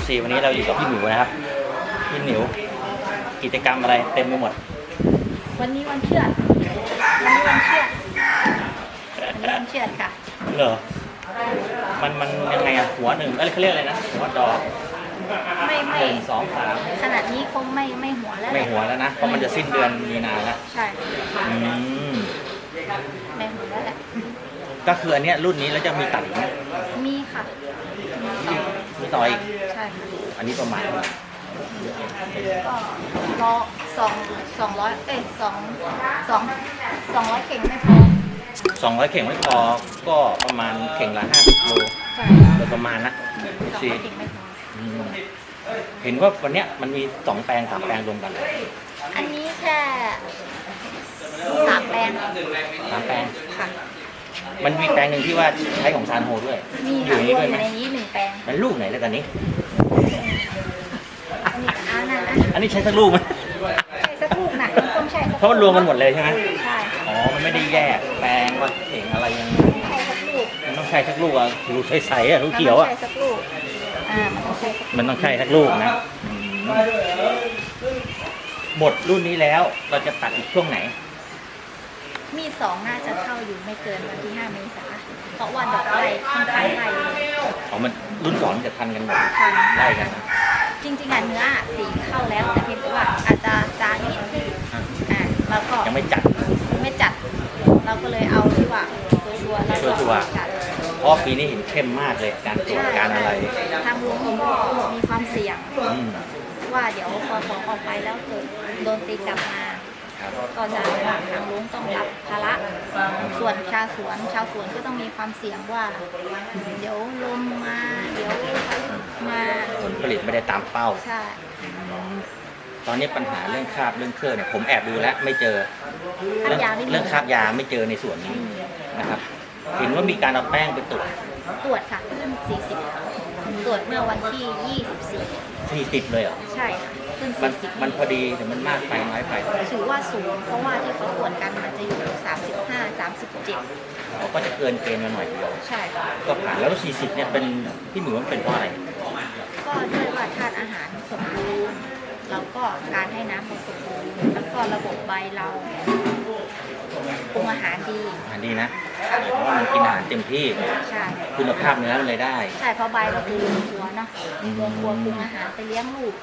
FC วันนี้เราอยู่กับพี่หมิวนะครับ พี่หมิวกิจกรรมอะไรเต็มไปหมด วันนี้วันเชือดวันนี้วันเชือดวันนี้วันเชือดค่ะเหรอมันมันยังไงอะหัวหนึ่งเอ้ยเขาเรียกอะไรนะหัวดอกไม่ไม่หนึ่งสองสามขนาดนี้คงไม่ไม่หัวแล้วแหไม่ละหัวแล้วนะเพราะมันจะสิ้นเดือนมีนาแล้วใช่อืมไม่หัวแล้วแหละก็คืออันเนี้ยรุ่นนี้แล้วจะมีตัดอีกไหมมีค่ะมีต่อมี ต่ออีกใช่ค่ะอันนี้ประมาณเท่าไหร่ก็รอสองสองร้อยเอ้ยสองสองสองร้อยเข่งไม่พอสองร้อยเข่งไม่พอก็ประมาณเข่งละห้าสิบโลใช่โดยประมาณนะสองร้ซีอยเข่งไม่พออืมเห็นว่าวันเนี้ยมันมีสองแปลงสามแปลงรวมกันอันนี้แค่สามแปลงสามแปลงค่ะ มันมีแปลงหนึ่งที่ว่าใช้ของซานโฮด้วย มีอยู่ค่ะในรนี้วมด้วยไหมอยู่ในนี้หนึ่งแปลงมันลูกไหนแล้วตอนนี้ อันนี้อันนั้นนะอันนี้ใช้สักลูกไหมใช่สักลูกหนักต้องใช่สักเพราะมันรวมกันหมดเลยใช่ไหมใช่อ๋อ มันไม่ได้แยกแปลงว่าเข่งอะไรยังไงใช่สักลูกมันต้องใช้สักลูกอะลูกใสๆอะลูกเขียวอะมันต้องใช่สักลูกอ่ามันต้องใช่สักมันต้องใช้สักลูกนะอืมหมดรุ่นนี้แล้วเราจะตัดอีกช่วงไหน มีดสองน่าจะเข้าอยู่ไม่เกินวันที่ห้าเมษาเพราะว่าดอกไม้ค่อนข้างไล่เลยอ๋อมันรุ่นสองจะทันกันหมดทันไล่กันนะจริงๆอะเนื้ออะสีเข้าแล้วแต่เพียงแต่ว่าอาจจะจางนิดนึงอะอ่าแล้วก็ยังไม่จัดไม่จัด เราก็เลยเอาที่ว่าชัวร์ๆแล้วก็ชัวร์ๆจัดเพราะปีนี้เห็นเข้มมากเลยการตรวจการอะไรทางลุงก็มีความเสี่ยงอืมว่าเดี๋ยวพอของออกไปแล้วเกิดโดนตีกลับมาครับ ก็จะทางลุงต้องรับภาระส่วนชาวสวน ชาวสวนก็ต้องมีความเสี่ยงว่า เดี๋ยวลมมาเดี๋ยวมาผลผลิตไม่ได้ตามเป้า ใช่ ตอนนี้ปัญหาเรื่องคราบเรื่องเครื่องเนี่ยผมแอบดูแล้วไม่เจอข้าเรื่องยาวนิดนึเรื่องงคราบยาไม่เจอในส่วนนี้นะครับเห็นว่ามีการเอาแป้งไปตรวจตรวจค่ะขึ้น40ตรวจเมื่อวันที่ 24ที่ติดเลยเหรอใช่ค่ะ ขึ้นมัน40มันพอดีแต่มันมากไปน้อยไปถือว่าสูง เพราะว่าที่เขาตรวจกันมันจะอยู่35 37เขาก็จะเกินเกณฑ์มาหน่อยเดียว ใช่ค่ะก็ผ่านแล้ว40เนี่ยเป็นพี่หมิวว่าเป็นเพราะอะไรก็ด้วยว่าธาตุอาหารสมบูรณ์แล้วก็การให้น้ำสมบูรณ์แล้วก็ระบบใบเราปรุงอาหารดีอาหารดีนะเพราะว่ามันกินอาหารเต็มที่ใช่คุณภาพเนื้อมันเลยได้ ใช่เพราะใบเราคือรวมตัวเนาะอืมรวมตัวปรุงอาหารไปเลี้ยงลูก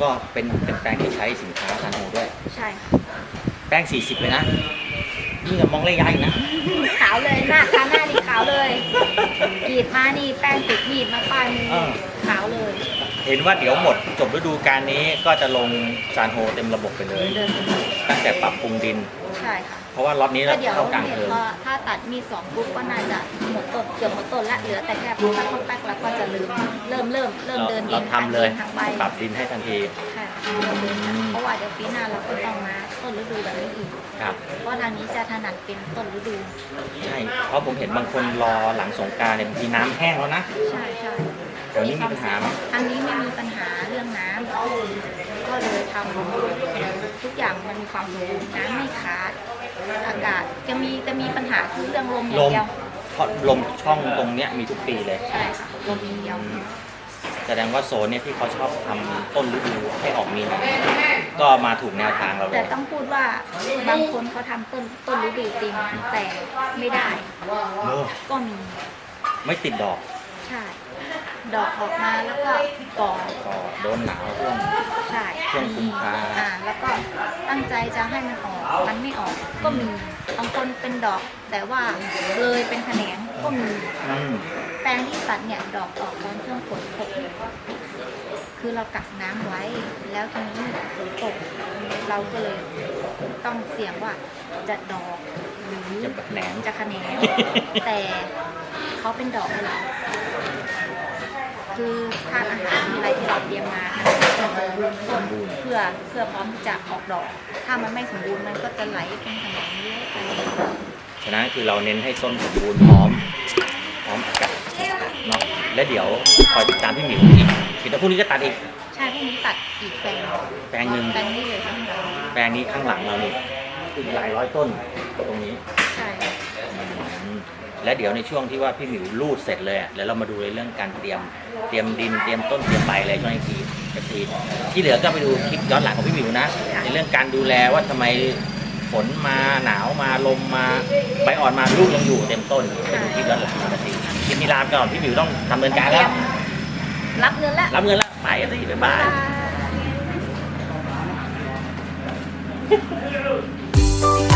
ก็เป็นเป็นแป้งที่ใช้สินค้าซานโฮด้วย ใช่ค่ะแป้ง 40 เลยนะนี่กับมองระยะอีกนะ ขาวเลยหน้าคาหน้านี่ขาวเลยกรีดมานี่แป้งติดมีดมาป้ายมือเออ ขาวเลย เห็นว่าเดี๋ยวหมดจบฤดูกาลนี้ก็จะลงซานโฮเต็มระบบไปเลย เดินไปเลยตั้งแต่ปรับปรุงดิน ใช่ค่ะเพราะว่าล็อตนี้ก็เราเดี๋ยวเข้ากลางเทอมพอถ้าตัดมีดสองปุ๊บก็น่าจะหมดต้นเกือบหมดต้นละเหลือแต่แค่ปุ๊บแป๊กปุ๊บแป๊กแล้วก็จะลืมเริ่มเริ่มเริ่มเราเดินดิเรานทำเลยทางใบปรับดินให้ทันทีใช่ค่ะเพราะว่าเดี๋ยวปีหน้าเราก็ต้องมาต้นฤดูแบบนี้อีก ครับ เพราะทางนี้จะถนัดเป็นต้นฤดู ใช่ เพราะผมเห็นบางคนรอหลังสงกรารเนี่ยบางทีน้ำแห้งแล้วนะ ใช่ใช่ เดี๋ยวนี้มีปัญหาไหมทางนี้ไม่มีปัญหาเรื่องน้ำก็เลยทำทุกอย่างมันมีความสมบูรณ์น้ำไม่ขาดอากาศจะมีจะมีปัญหาคือเรื่องลมอลย่างมเดียวเพราะลมช่องตรงเนี้ยมีทุกปีเลยใช่ค่ะลมอย่างเดียวแสดงว่าโซนเนี่ยที่เขาชอบทำต้นฤดูให้ออกมีนาก็มาถูกแนวทางเราเลแต่ยต้องพูดว่าบางคนเขาทำต้นต้นฤดูจริงแต่ไม่ได้เออก็มีไม่ติดดอก ใช่ ดอกออกมาแล้วก็ก่อก็โดนหนาวช่วงใช่ช่วงกุมภาอ่าแล้วก็ตั้งใจจะให้มันออกมันไม่ออกก็มีบางคนเป็นดอกแต่ว่าเลยเป็นแขนงก็มีอืมแปลงที่ตัดเนี่ยดอกออกตอนช่วงฝนตกคือเรากักน้ำไว้แล้วทีนี้ฝนตกเราก็เลยต้องเสี่ยงว่าจะดอกหรือ จะแบบแหนงจะแขนง แต่เขาเป็นดอกให้เรา คือธาตุอาหารอะไรที่เราเตรียมมามันจะสมบูรณ์ต้นเพื่อเพื่อพร้อมที่จะออกดอก ถ้ามันไม่สมบูรณ์มันก็จะไหลเป็นแขนงเยอะไปฉะนั้นคือเราเน้นให้ต้นสมบูรณ์พร้อมพร้อมอากาศเนาะและเดี๋ยวคอยติดตามพี่หมิวอีกเดี๋ยวพรุ่งนี้ก็ตัดอีก ใช่พวกนี้ตัดอีกแปลงแปลงหนึ่งแปลงนี้เลยทั้งหมดแปลงนี้ข้างหลังเรานี่อีกหลายร้อยต้นตรงนี้ใช่อืม และเดี๋ยวในช่วงที่ว่าพี่หมิวรูดเสร็จเลยอะแล้วเรามาดูในเรื่องการเตรียมเตรียมดินเตรียมต้นเตรียมใบอะไรช่วงนี้ทีทีที่เหลือก็ไปดูคลิปย้อนหลังของพี่หมิวนะ ในเรื่องการดูแลว่าทำไมฝนมาหนาวมาลมมาใบอ่อนมาลูกยังอยู่เต็มต้นไปดูคลิปย้อนหลังกันทีคลิปนี้ลาก่อนพี่หมิวต้องทำเนินการแล้วรับเงินแล้วรับเงินแล้วไปสิบ๊ายบาย